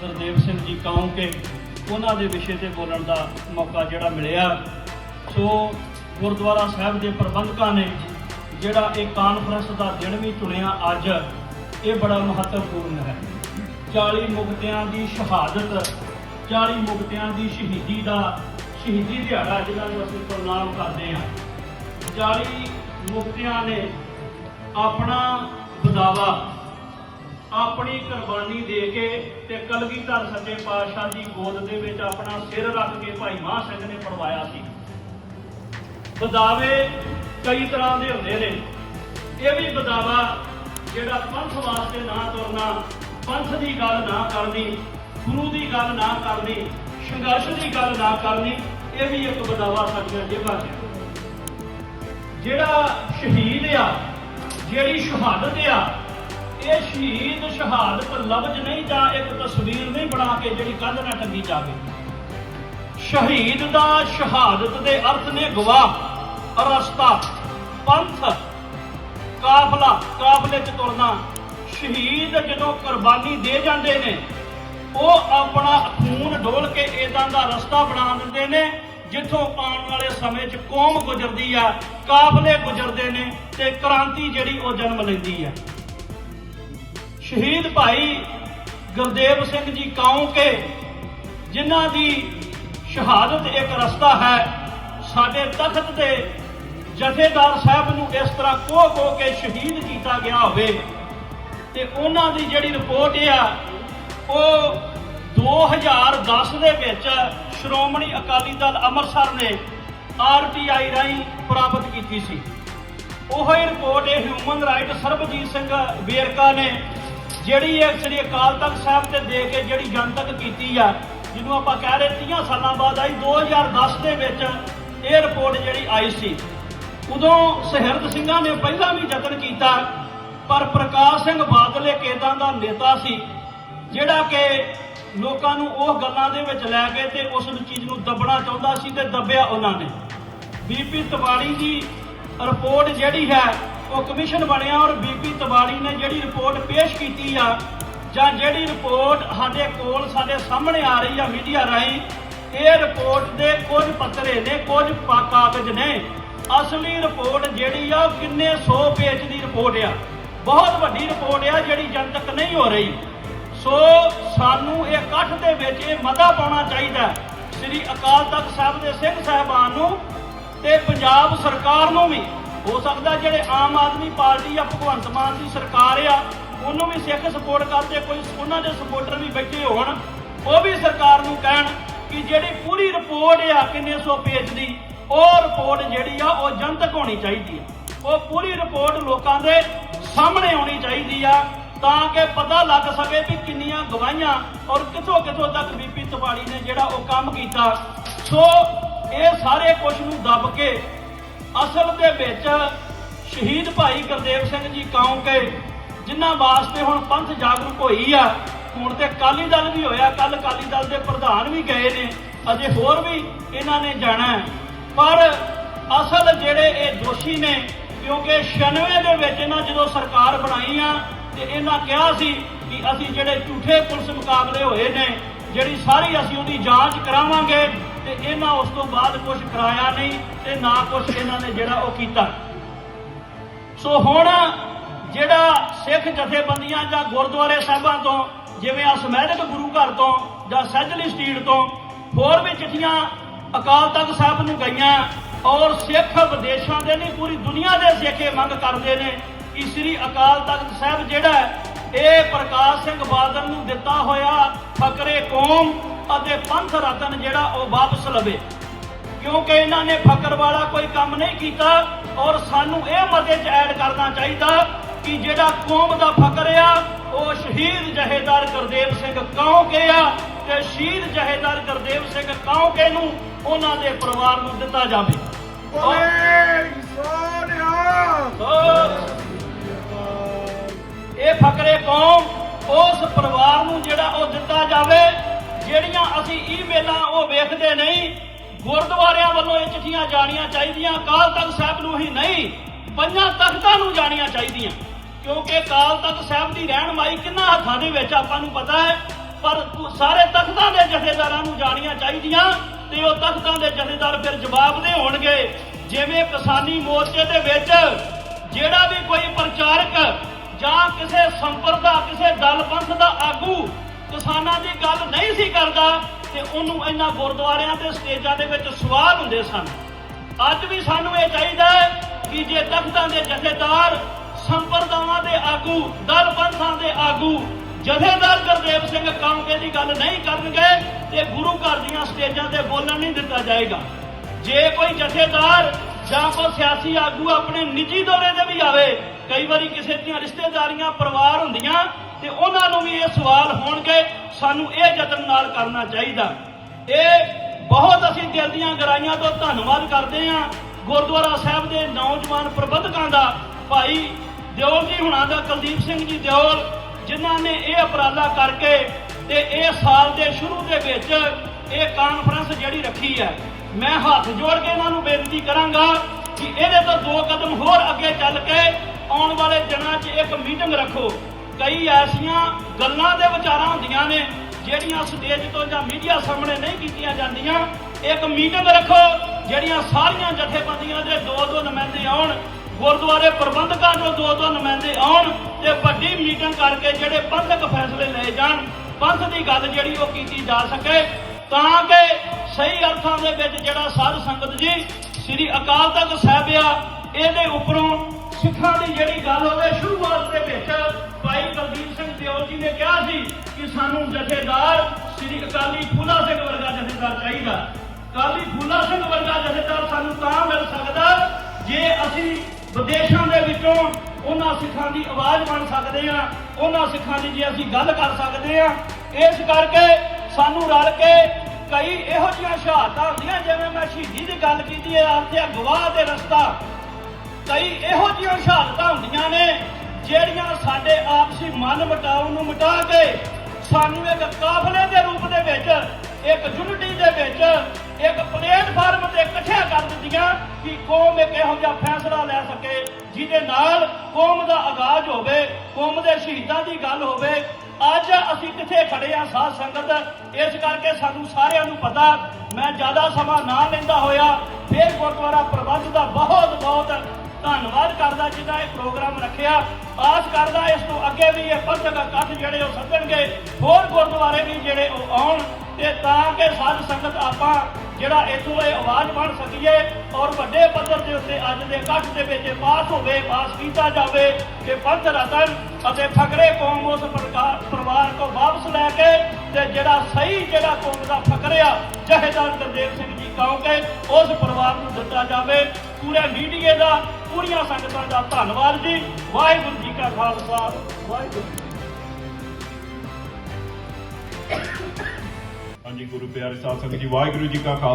ਗੁਰਦੇਵ ਸਿੰਘ ਜੀ ਕਹੂੰ ਕੇ ਉਹਨਾਂ ਦੇ ਵਿਸ਼ੇ ਤੇ ਬੋਲਣ ਦਾ ਮੌਕਾ ਜਿਹੜਾ ਮਿਲਿਆ। ਸੋ ਗੁਰਦੁਆਰਾ ਸਾਹਿਬ ਦੇ ਪ੍ਰਬੰਧਕਾਂ ਨੇ ਜਿਹੜਾ ਇਹ ਕਾਨਫਰੰਸ ਦਾ ਦਿਨ ਵੀ ਚੁਣਿਆ ਅੱਜ, ਇਹ ਬੜਾ ਮਹੱਤਵਪੂਰਨ ਹੈ। 40 ਮੁਕਤਿਆਂ ਦੀ ਸ਼ਹਾਦਤ 40 ਮੁਕਤਿਆਂ ਦੀ ਸ਼ਹੀਦੀ ਦਾ ਸ਼ਹੀਦੀ ਦਿਹਾੜਾ ਜਿਹਨਾਂ ਨੂੰ ਅਸੀਂ ਪ੍ਰਣਾਮ ਕਰਦੇ ਹਾਂ। 40 ਮੁਕਤਿਆਂ ਨੇ ਆਪਣਾ ਬਦਾਵਾ ਆਪਣੀ ਕੁਰਬਾਨੀ ਦੇ ਕੇ ਤੇ ਕਲਗੀਧਰ ਸੱਚੇ ਪਾਤਸ਼ਾਹ ਦੀ ਗੋਦ ਦੇ ਵਿੱਚ ਆਪਣਾ ਸਿਰ ਰੱਖ ਕੇ ਭਾਈ ਮਹਾਂ ਸਿੰਘ ਨੇ ਪੜਵਾਇਆ ਸੀ। ਬਦਾਵੇ ਕਈ ਤਰ੍ਹਾਂ ਦੇ ਹੁੰਦੇ ਨੇ। ਇਹ ਵੀ ਬਦਾਵਾ ਜਿਹੜਾ ਪੰਥ ਵਾਸਤੇ ਨਾ ਤੁਰਨਾ, ਪੰਥ ਦੀ ਗੱਲ ਨਾ ਕਰਨੀ, ਗੁਰੂ ਦੀ ਗੱਲ ਨਾ ਕਰਨੀ, ਸੰਘਰਸ਼ ਦੀ ਗੱਲ ਨਾ ਕਰਨੀ, ਇਹ ਵੀ ਇੱਕ ਬਦਾਵਾ ਸਾਡੀਆਂ ਜੇਬਾਂ 'ਚ ਜਿਹੜਾ ਸ਼ਹੀਦ ਆ, ਜਿਹੜੀ ਸ਼ਹਾਦਤ ਆ ਇਹ ਸ਼ਹੀਦ ਸ਼ਹਾਦਤ ਲਫ਼ਜ਼ ਨਹੀਂ ਜਾਂ ਇੱਕ ਤਸਵੀਰ ਨਹੀਂ ਬਣਾ ਕੇ ਜਿਹੜੀ ਕੰਧ ਨਾਲ ਟੰਗੀ ਜਾਵੇ। ਸ਼ਹੀਦ ਦਾ ਸ਼ਹਾਦਤ ਦੇ ਅਰਥ ਨੇ ਗਵਾਹ ਰਸਤਾ ਪੰਥ। ਕਾਫਲਾ, ਕਾਫਲੇ ਚ ਤੁਰਨਾ। ਸ਼ਹੀਦ ਜਦੋਂ ਕੁਰਬਾਨੀ ਦੇ ਜਾਂਦੇ ਨੇ, ਉਹ ਆਪਣਾ ਖੂਨ ਡੋਲ ਕੇ ਇਦਾਂ ਦਾ ਰਸਤਾ ਬਣਾ ਦਿੰਦੇ ਨੇ, ਜਿੱਥੋਂ ਆਉਣ ਵਾਲੇ ਸਮੇਂ 'ਚ ਕੌਮ ਗੁਜ਼ਰਦੀ ਆ, ਕਾਫਲੇ ਗੁਜ਼ਰਦੇ ਨੇ ਤੇ ਕ੍ਰਾਂਤੀ ਜਿਹੜੀ ਉਹ ਜਨਮ ਲੈਂਦੀ ਆ। ਸ਼ਹੀਦ ਭਾਈ ਗੁਰਦੇਵ ਸਿੰਘ ਜੀ ਕਾਉਂ ਜਿਨ੍ਹਾਂ ਦੀ ਸ਼ਹਾਦਤ ਇੱਕ ਰਸਤਾ ਹੈ, ਸਾਡੇ ਤਖਤ ਦੇ ਜਥੇਦਾਰ ਸਾਹਿਬ ਨੂੰ ਇਸ ਤਰ੍ਹਾਂ ਕੋਹ ਕੋਹ ਕੇ ਸ਼ਹੀਦ ਕੀਤਾ ਗਿਆ ਹੋਵੇ। ਤੇ ਉਹਨਾਂ ਦੀ ਜਿਹੜੀ ਰਿਪੋਰਟ ਆ, ਉਹ 2010 ਦੇ ਵਿੱਚ ਸ਼੍ਰੋਮਣੀ ਅਕਾਲੀ ਦਲ ਅੰਮ੍ਰਿਤਸਰ ਨੇ ਆਰਟੀਆਈ ਰਾਹੀਂ ਪ੍ਰਾਪਤ ਕੀਤੀ ਸੀ। ਉਹ ਹੀ ਰਿਪੋਰਟ ਇਹ ਹਿਊਮਨ ਰਾਈਟ ਸਰਬਜੀਤ ਸਿੰਘ ਵੇਰਕਾ ਨੇ ਜਿਹੜੀ ਇਹ ਸ੍ਰੀ ਅਕਾਲ ਤਖਤ ਸਾਹਿਬ ਤੇ ਦੇ ਕੇ ਜਿਹੜੀ ਜਨਤਕ ਕੀਤੀ ਆ, ਜਿਹਨੂੰ ਆਪਾਂ ਕਹਿ ਰਹੇ 30 ਸਾਲਾਂ ਬਾਅਦ ਆਈ 2010 ਦੇ ਵਿੱਚ ਇਹ ਰਿਪੋਰਟ ਜਿਹੜੀ ਆਈ ਸੀ। ਉਦੋਂ ਸਹਿਰਦ ਸਿੰਘਾਂ ਨੇ ਪਹਿਲਾਂ ਵੀ ਯਤਨ ਕੀਤਾ, ਪਰ ਪ੍ਰਕਾਸ਼ ਸਿੰਘ ਬਾਦਲ ਇੱਕ ਏਦਾਂ ਦਾ ਨੇਤਾ ਸੀ, ਜਿਹੜਾ ਕਿ ਲੋਕਾਂ ਨੂੰ ਉਹ ਗੱਲਾਂ ਦੇ ਵਿੱਚ ਲੈ ਕੇ ਤੇ ਉਸ ਚੀਜ਼ ਨੂੰ ਦੱਬਣਾ ਚਾਹੁੰਦਾ ਸੀ ਤੇ ਦੱਬਿਆ ਉਹਨਾਂ ਨੇ। ਬੀਪੀ ਤਿਵਾੜੀ ਦੀ ਰਿਪੋਰਟ ਜਿਹੜੀ ਹੈ ਉਹ ਕਮਿਸ਼ਨ ਬਣਿਆ ਔਰ ਬੀਪੀ ਤਿਵਾੜੀ ਨੇ ਜਿਹੜੀ ਰਿਪੋਰਟ ਪੇਸ਼ ਕੀਤੀ ਆ, ਜਾਂ ਜਿਹੜੀ ਰਿਪੋਰਟ ਸਾਡੇ ਕੋਲ ਸਾਡੇ ਸਾਹਮਣੇ ਆ ਰਹੀ ਆ ਮੀਡੀਆ ਰਾਹੀਂ, ਇਹ ਰਿਪੋਰਟ ਦੇ ਕੁਝ ਪੱਤਰੇ ਨੇ, ਕੁਝ ਕਾਗਜ਼ ਨੇ। ਅਸਲੀ ਰਿਪੋਰਟ ਜਿਹੜੀ ਆ, ਉਹ ਕਿੰਨੇ 100 ਪੇਜ ਦੀ ਰਿਪੋਰਟ ਆ। ਬਹੁਤ ਵੱਡੀ ਰਿਪੋਰਟ ਆ, ਜਿਹੜੀ ਜਨਤਕ ਨਹੀਂ ਹੋ ਰਹੀ। ਸੋ ਸਾਨੂੰ ਇਹ ਇਕੱਠ ਦੇ ਵਿੱਚ ਇਹ ਮਤਾ ਪਾਉਣਾ ਚਾਹੀਦਾ ਸ੍ਰੀ ਅਕਾਲ ਤਖਤ ਸਾਹਿਬ ਦੇ ਸਿੰਘ ਸਾਹਿਬਾਨ ਨੂੰ ਤੇ ਪੰਜਾਬ ਸਰਕਾਰ ਨੂੰ ਵੀ। ਹੋ ਸਕਦਾ ਜਿਹੜੇ ਆਮ ਆਦਮੀ ਪਾਰਟੀ ਆ ਭਗਵੰਤ ਮਾਨ ਦੀ ਸਰਕਾਰ ਆ, ਉਹਨੂੰ ਵੀ ਸਿੱਖ ਸਪੋਰਟ ਕਰਦੇ, ਕੋਈ ਉਹਨਾਂ ਦੇ ਸਪੋਰਟਰ ਵੀ ਬੈਠੇ ਹੋਣ, ਉਹ ਵੀ ਸਰਕਾਰ ਨੂੰ ਕਹਿਣ ਕਿ ਜਿਹੜੀ ਪੂਰੀ ਰਿਪੋਰਟ ਆ ਕਿੰਨੇ ਸੌ ਪੇਜ ਦੀ, ਉਹ ਰਿਪੋਰਟ ਜਿਹੜੀ ਆ, ਉਹ ਜਨਤਕ ਹੋਣੀ ਚਾਹੀਦੀ ਆ। ਉਹ ਪੂਰੀ ਰਿਪੋਰਟ ਲੋਕਾਂ ਦੇ ਸਾਹਮਣੇ ਆਉਣੀ ਚਾਹੀਦੀ ਆ, ਤਾਂ ਕਿ ਪਤਾ ਲੱਗ ਸਕੇ ਵੀ ਕਿੰਨੀਆਂ ਗਵਾਹੀਆਂ ਔਰ ਕਿੱਥੋਂ ਕਿੱਥੋਂ ਤੱਕ ਬੀਪੀ ਤਿਵਾੜੀ ਨੇ ਜਿਹੜਾ ਉਹ ਕੰਮ ਕੀਤਾ। ਸੋ ਇਹ ਸਾਰੇ ਕੁਝ ਨੂੰ ਦੱਬ ਕੇ ਅਸਲ ਦੇ ਵਿੱਚ ਸ਼ਹੀਦ ਭਾਈ ਗੁਰਦੇਵ ਸਿੰਘ ਜੀ ਕੌਂ ਕੇ, ਜਿਨ੍ਹਾਂ ਵਾਸਤੇ ਹੁਣ ਪੰਥ ਜਾਗਰੂਕ ਹੋਈ ਆ, ਹੁਣ ਤੇ ਕਾਲੀ ਦਲ ਵੀ ਹੋਇਆ ਕੱਲ ਕਾਲੀ ਦਲ ਦੇ ਪ੍ਰਧਾਨ ਵੀ ਗਏ ਨੇ, ਅਜੇ ਹੋਰ ਵੀ ਇਹਨਾਂ ਨੇ ਜਾਣਾ ਪਰ ਅਸਲ ਜਿਹੜੇ ਇਹ ਦੋਸ਼ੀ ਨੇ, ਕਿਉਂਕਿ 96 ਦੇ ਵਿੱਚ ਇਹਨਾਂ ਜਦੋਂ ਸਰਕਾਰ ਬਣਾਈ ਆ, ਤੇ ਇਹਨਾਂ ਕਿਹਾ ਸੀ ਕਿ ਅਸੀਂ ਜਿਹੜੇ ਝੂਠੇ ਪੁਲਿਸ ਮੁਕਾਬਲੇ ਹੋਏ ਨੇ ਜਿਹੜੀ ਸਾਰੀ ਅਸੀਂ ਉਹਦੀ ਜਾਂਚ ਕਰਾਵਾਂਗੇ ਤੇ ਇਹਨਾਂ ਉਸ ਤੋਂ ਬਾਅਦ ਕੁਝ ਕਰਾਇਆ ਨਹੀਂ ਤੇ ਨਾ ਕੁਝ ਇਹਨਾਂ ਨੇ ਜਿਹੜਾ ਉਹ ਕੀਤਾ। ਸੋ ਹੁਣ ਜਿਹੜਾ ਸਿੱਖ ਜਥੇਬੰਦੀਆਂ ਜਾਂ ਗੁਰਦੁਆਰੇ ਸਾਹਿਬਾਂ ਤੋਂ, ਜਿਵੇਂ ਅਸਮੈਦਕ ਗੁਰੂ ਘਰ ਤੋਂ ਜਾਂ ਸੈਜਲੀ ਸਟਰੀਟ ਤੋਂ, ਹੋਰ ਵੀ ਚਿੱਠੀਆਂ ਅਕਾਲ ਤਖਤ ਸਾਹਿਬ ਨੂੰ ਗਈਆਂ ਔਰ ਸਿੱਖ ਵਿਦੇਸ਼ਾਂ ਦੇ ਨਹੀਂ, ਪੂਰੀ ਦੁਨੀਆ ਦੇ ਸਿੱਖ ਇਹ ਮੰਗ ਕਰਦੇ ਨੇ ਕਿ ਸ੍ਰੀ ਅਕਾਲ ਤਖਤ ਸਾਹਿਬ ਜਿਹੜਾ ਇਹ ਪ੍ਰਕਾਸ਼ ਸਿੰਘ ਬਾਦਲ ਨੂੰ ਦਿੱਤਾ ਹੋਇਆ ਫਕਰੇ ਕੌਮ ਅਤੇ ਪੰਥ ਰਤਨ ਜਿਹੜਾ ਉਹ ਵਾਪਸ ਲਵੇ। ਕਿਉਂਕਿ ਇਹਨਾਂ ਨੇ ਫਕਰ ਵਾਲਾ ਕੋਈ ਕੰਮ ਨਹੀਂ ਕੀਤਾ ਔਰ ਸਾਨੂੰ ਇਹ ਮਤੇ 'ਚ ਐਡ ਕਰਨਾ ਚਾਹੀਦਾ ਕਿ ਜਿਹੜਾ ਕੌਮ ਦਾ ਫਕਰ ਆ ਉਹ ਸ਼ਹੀਦ ਜਹੇਦਾਰ ਗੁਰਦੇਵ ਸਿੰਘ ਕੌਂਕੇ ਆ ਤੇ ਸ਼ਹੀਦ ਜਹੇਦਾਰ ਗੁਰਦੇਵ ਸਿੰਘ ਕੌਂਕੇ ਨੂੰ ਉਹਨਾਂ ਦੇ ਪਰਿਵਾਰ ਨੂੰ ਦਿੱਤਾ ਜਾਵੇ। ਬੋਲੇ ਸੋਨਿਆ ਸੋ ਫਕਰੇ ਕੌਮ, ਉਸ ਪਰਿਵਾਰ ਨੂੰ ਜਿਹੜਾ ਉਹ ਦਿੱਤਾ ਜਾਵੇ, ਜਿਹੜੀਆਂ ਅਸੀਂ ਈਮੇਲਾਂ ਉਹ ਵੇਖਦੇ ਨਹੀਂ, ਗੁਰਦੁਆਰਿਆਂ ਵੱਲੋਂ ਇਹ ਚਿੱਠੀਆਂ ਜਾਣੀਆਂ ਚਾਹੀਦੀਆਂ, ਕਾਲ ਤਖਤ ਸਾਹਿਬ ਨੂੰ ਹੀ ਨਹੀਂ, ਪੰਜਾਂ ਤਖਤਾਂ ਨੂੰ ਜਾਣੀਆਂ ਚਾਹੀਦੀਆਂ। ਕਿਉਂਕਿ ਕਾਲ ਤਖਤ ਸਾਹਿਬ ਦੀ ਰਹਿਨਮਾਈ ਕਿੰਨਾ ਹੱਥਾਂ ਦੇ ਵਿੱਚ ਆਪਾਂ ਨੂੰ ਪਤਾ ਹੈ, ਪਰ ਸਾਰੇ ਤਖਤਾਂ ਦੇ ਜਥੇਦਾਰਾਂ ਨੂੰ ਜਾਣੀਆਂ ਚਾਹੀਦੀਆਂ ਤੇ ਉਹ ਤਖਤਾਂ ਦੇ ਜਥੇਦਾਰ ਫਿਰ ਜਵਾਬ ਦੇ ਹੋਣਗੇ। ਜਿਵੇਂ ਕਿਸਾਨੀ ਮੋਰਚੇ ਦੇ ਵਿੱਚ ਜਿਹੜਾ ਵੀ ਕੋਈ ਪ੍ਰਚਾਰਕ ਜਾਂ ਕਿਸੇ ਸੰਪਰਦਾ ਕਿਸੇ ਦਲ ਪੰਥ ਦਾ ਆਗੂ ਕਿਸਾਨਾਂ ਦੀ ਗੱਲ ਨਹੀਂ ਸੀ ਕਰਦਾ ਤੇ ਉਹਨੂੰ ਇਹਨਾਂ ਗੁਰਦੁਆਰਿਆਂ ਤੇ ਸਟੇਜਾਂ ਦੇ ਵਿੱਚ ਸਵਾਲ ਹੁੰਦੇ ਸਨ। ਅੱਜ ਵੀ ਸਾਨੂੰ ਇਹ ਚਾਹੀਦਾ ਹੈ ਕਿ ਜੇ ਤਖਤਾਂ ਦੇ ਜਥੇਦਾਰ, ਸੰਪਰਦਾਵਾਂ ਦੇ ਆਗੂ, ਦਲ ਪੰਥਾਂ ਦੇ ਆਗੂ, ਜਥੇਦਾਰ ਗੁਰਦੇਵ ਸਿੰਘ ਕਾਂਗੇ ਦੀ ਗੱਲ ਨਹੀਂ ਕਰਨਗੇ, ਤੇ ਗੁਰੂ ਘਰ ਦੀਆਂ ਸਟੇਜਾਂ ਤੇ ਬੋਲਣ ਨਹੀਂ ਦਿੱਤਾ ਜਾਏਗਾ। ਜੇ ਕੋਈ ਜਥੇਦਾਰ ਜਾਂ ਕੋਈ ਸਿਆਸੀ ਆਗੂ ਆਪਣੇ ਨਿੱਜੀ ਦੌਰੇ ਤੇ ਵੀ ਆਵੇ ਕਈ ਵਾਰੀ ਕਿਸੇ ਦੀਆਂ ਰਿਸ਼ਤੇਦਾਰੀਆਂ, ਪਰਿਵਾਰ ਹੁੰਦੀਆਂ ਤੇ ਉਹਨਾਂ ਨੂੰ ਵੀ ਇਹ ਸਵਾਲ ਹੋਣਗੇ, ਸਾਨੂੰ ਇਹ ਯਤਨ ਨਾਲ ਕਰਨਾ ਚਾਹੀਦਾ। ਇਹ ਬਹੁਤ ਅਸੀਂ ਦਿਲ ਦੀਆਂ ਗਰਾਈਆਂ ਤੋਂ ਧੰਨਵਾਦ ਕਰਦੇ ਹਾਂ ਗੁਰਦੁਆਰਾ ਸਾਹਿਬ ਦੇ ਨੌਜਵਾਨ ਪ੍ਰਬੰਧਕਾਂ ਦਾ, ਭਾਈ ਦਿਓਲ ਜੀ ਹੁਣਾਂ ਦਾ, ਕੁਲਦੀਪ ਸਿੰਘ ਜੀ ਦਿਓਲ, ਜਿਨ੍ਹਾਂ ਨੇ ਇਹ ਉਪਰਾਲਾ ਕਰਕੇ ਤੇ ਇਹ ਸਾਲ ਦੇ ਸ਼ੁਰੂ ਦੇ ਵਿੱਚ ਇਹ ਕਾਨਫਰੰਸ ਜਿਹੜੀ ਰੱਖੀ ਹੈ। ਮੈਂ ਹੱਥ ਜੋੜ ਕੇ ਇਹਨਾਂ ਨੂੰ ਬੇਨਤੀ ਕਰਾਂਗਾ ਕਿ ਇਹਦੇ ਤੋਂ ਦੋ ਕਦਮ ਹੋਰ ਅੱਗੇ ਚੱਲ ਕੇ ਆਉਣ ਵਾਲੇ ਦਿਨਾਂ 'ਚ ਇੱਕ ਮੀਟਿੰਗ ਰੱਖੋ। ਕਈ ਐਸੀਆਂ ਗੱਲਾਂ ਦੇ ਵਿਚਾਰਾਂ ਹੁੰਦੀਆਂ ਨੇ, ਜਿਹੜੀਆਂ ਸਟੇਜ ਤੋਂ ਜਾਂ ਮੀਡੀਆ ਸਾਹਮਣੇ ਨਹੀਂ ਕੀਤੀਆਂ ਜਾਂਦੀਆਂ। ਇੱਕ ਮੀਟਿੰਗ ਰੱਖੋ, ਜਿਹੜੀਆਂ ਸਾਰੀਆਂ ਜਥੇਬੰਦੀਆਂ ਦੇ ਦੋ ਦੋ ਨੁਮਾਇੰਦੇ ਆਉਣ, ਗੁਰਦੁਆਰੇ ਪ੍ਰਬੰਧਕਾਂ ਤੋਂ ਦੋ ਦੋ ਨੁਮਾਇੰਦੇ ਆਉਣ ਤੇ ਵੱਡੀ ਮੀਟਿੰਗ ਕਰਕੇ ਜਿਹੜੇ ਪੰਥਕ ਫੈਸਲੇ ਲਏ ਜਾਣ। ਪੰਥ ਦੀ ਗੱਲ ਜਿਹੜੀ ਉਹ ਕੀਤੀ ਜਾ ਸਕੇ। ਤਾਂ ਕਿ ਸਹੀ ਅਰਥਾਂ ਦੇ ਵਿੱਚ ਜਿਹੜਾ ਸਾਧ ਸੰਗਤ ਜੀ, ਸ੍ਰੀ ਅਕਾਲ ਤਖਤ ਸਾਹਿਬ ਆ, ਇਹਦੇ ਉੱਪਰੋਂ ਸਿੱਖਾਂ ਦੀ ਜਿਹੜੀ ਗੱਲ ਹੋਵੇ ਸ਼ੁਰੂਆਤ ਦੇ ਵਿੱਚ, ਭਾਈ ਬਲਦੀਪ ਸਿੰਘ ਦਿਓਲ ਜੀ ਨੇ ਕਿਹਾ ਸੀ ਕਿ ਸਾਨੂੰ ਜਥੇਦਾਰ ਸ੍ਰੀ ਅਕਾਲੀ ਫੂਲਾ ਸਿੰਘ ਵਰਗਾ ਜਥੇਦਾਰ ਚਾਹੀਦਾ। ਅਕਾਲੀ ਫੂਲਾ ਸਿੰਘ ਵਰਗਾ ਜਥੇਦਾਰ ਸਾਨੂੰ ਤਾਂ ਮਿਲ ਸਕਦਾ ਜੇ ਅਸੀਂ ਵਿਦੇਸ਼ਾਂ ਦੇ ਵਿੱਚੋਂ ਉਹਨਾਂ ਸਿੱਖਾਂ ਦੀ ਆਵਾਜ਼ ਬਣ ਸਕਦੇ ਆ ਉਹਨਾਂ ਸਿੱਖਾਂ ਦੀ ਜੇ ਅਸੀਂ ਗੱਲ ਕਰ ਸਕਦੇ ਆ ਇਸ ਕਰਕੇ ਸਾਨੂੰ ਰਲ ਕੇ ਕਈ ਇਹੋ ਜਿਹੀਆਂ ਸ਼ਹਾਦਤਾਂ ਹੁੰਦੀਆਂ, ਜਿਵੇਂ ਮੈਂ ਸ਼ਹੀਦੀ ਦੀ ਗੱਲ ਕੀਤੀ ਹੈ ਆਖਿਆ ਗਵਾਹ ਦੇ ਰਸਤਾ ਕਈ ਇਹੋ ਜਿਹੀਆਂ ਸ਼ਹਾਦਤਾਂ ਹੁੰਦੀਆਂ ਨੇ, ਜਿਹੜੀਆਂ ਸਾਡੇ ਆਪਸੀ ਮਨ ਮਟਾਉ ਨੂੰ ਮਿਟਾ ਕੇ ਸਾਨੂੰ ਇੱਕ ਕਾਫਲੇ ਦੇ ਰੂਪ ਦੇ ਵਿੱਚ, ਇੱਕ ਯੂਨਿਟੀ ਦੇ ਵਿੱਚ, ਇੱਕ ਪਲੇਟਫਾਰਮ ਤੇ ਇਕੱਠਿਆ ਕਰ ਦਿੱਤੀਆਂ ਕਿ ਕੌਮ ਇੱਕ ਇਹੋ ਜਿਹਾ ਫੈਸਲਾ ਲੈ ਸਕੇ, ਜਿਹਦੇ ਨਾਲ ਕੌਮ ਦਾ ਆਗਾਜ਼ ਹੋਵੇ, ਕੌਮ ਦੇ ਸ਼ਹੀਦਾਂ ਦੀ ਗੱਲ ਹੋਵੇ। ਅੱਜ ਅਸੀਂ ਕਿੱਥੇ ਖੜੇ ਆ ਸਾਧ ਸੰਗਤ? ਇਸ ਕਰਕੇ ਸਾਨੂੰ ਸਾਰਿਆਂ ਨੂੰ ਪਤਾ, ਮੈਂ ਜ਼ਿਆਦਾ ਸਮਾਂ ਨਾ ਲੈਂਦਾ ਹੋਇਆ, ਫਿਰ ਗੁਰਦੁਆਰਾ ਪ੍ਰਬੰਧ ਦਾ ਬਹੁਤ ਬਹੁਤ ਧੰਨਵਾਦ ਕਰਦਾ ਜਿਹਦਾ ਇਹ ਪ੍ਰੋਗਰਾਮ ਰੱਖਿਆ। ਆਸ ਕਰਦਾ ਇਸ ਤੋਂ ਅੱਗੇ ਵੀ ਇਹ ਪੰਥਕ ਇਕੱਠ ਜਿਹੜੇ ਉਹ ਸੱਦਣਗੇ, ਹੋਰ ਗੁਰਦੁਆਰੇ ਵੀ ਜਿਹੜੇ ਉਹ ਆਉਣ। ਤੇ ਤਾਂ ਕਿ ਸਾਧ ਸੰਗਤ ਆਪਾਂ ਜਿਹੜਾ ਇਥੋਂ ਇਹ ਆਵਾਜ਼ ਬਣ ਸਕੀਏ ਔਰ ਵੱਡੇ ਪੱਧਰ ਦੇ ਉੱਤੇ ਅੱਜ ਦੇ ਇਕੱਠ ਦੇ ਵਿੱਚ ਇਹ ਪਾਸ ਹੋਵੇ, ਪਾਸ ਕੀਤਾ ਜਾਵੇ ਕਿ ਪੰਥ ਰਤਨ ਅਤੇ ਫਕਰੇ ਕੌਮ ਉਸ ਪ੍ਰਕਾਰ ਪਰਿਵਾਰ ਕੋ ਵਾਪਸ ਲੈ ਕੇ ਤੇ ਜਿਹੜਾ ਸਹੀ ਜਿਹੜਾ ਕੌਮ ਦਾ ਫਕਰਿਆ ਜਹੇਦਾਰ ਗੁਰਦੇਵ ਸਿੰਘ ਜੀ ਕਹੋਗੇ, ਉਸ ਪਰਿਵਾਰ ਨੂੰ ਦਿੱਤਾ ਜਾਵੇ। ਪੂਰੇ ਮੀਡੀਏ ਦਾ, ਪੂਰੀਆਂ ਸੰਗਤਾਂ ਦਾ ਧੰਨਵਾਦ ਜੀ। ਵਾਹਿਗੁਰੂ ਜੀ ਕਾ ਖਾਲਸਾ, ਵਾਹਿਗੁਰੂ ਜੀ ਹਾਂਜੀ, ਗੁਰੂ ਪਿਆਰੇ ਸਾਧ ਸੰਗਤ ਜੀ ਵਾਹਿਗੁਰੂ ਜੀ ਕਾ ਖਾਲਸਾ।